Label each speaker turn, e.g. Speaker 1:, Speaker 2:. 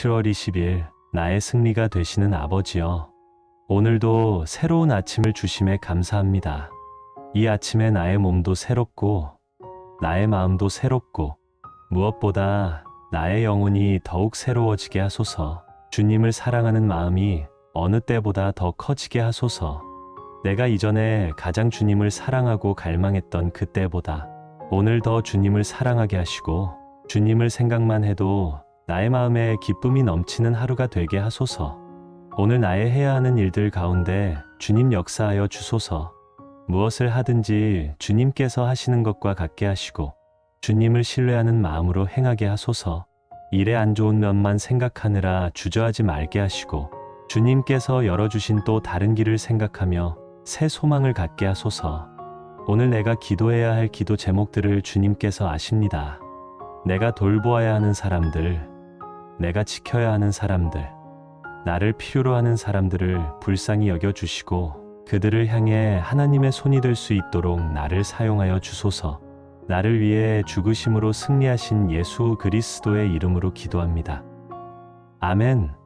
Speaker 1: 7월 20일 나의 승리가 되시는 아버지여. 오늘도 새로운 아침을 주심에 감사합니다. 이 아침에 나의 몸도 새롭고 나의 마음도 새롭고 무엇보다 나의 영혼이 더욱 새로워지게 하소서. 주님을 사랑하는 마음이 어느 때보다 더 커지게 하소서. 내가 이전에 가장 주님을 사랑하고 갈망했던 그때보다 오늘 더 주님을 사랑하게 하시고 주님을 생각만 해도 나의 마음에 기쁨이 넘치는 하루가 되게 하소서. 오늘 나의 해야 하는 일들 가운데 주님 역사하여 주소서. 무엇을 하든지 주님께서 하시는 것과 같게 하시고 주님을 신뢰하는 마음으로 행하게 하소서. 일에 안 좋은 면만 생각하느라 주저하지 말게 하시고 주님께서 열어주신 또 다른 길을 생각하며 새 소망을 갖게 하소서. 오늘 내가 기도해야 할 기도 제목들을 주님께서 아십니다. 내가 돌보아야 하는 사람들, 내가 지켜야 하는 사람들, 나를 필요로 하는 사람들을 불쌍히 여겨주시고 그들을 향해 하나님의 손이 될 수 있도록 나를 사용하여 주소서. 나를 위해 죽으심으로 승리하신 예수 그리스도의 이름으로 기도합니다. 아멘.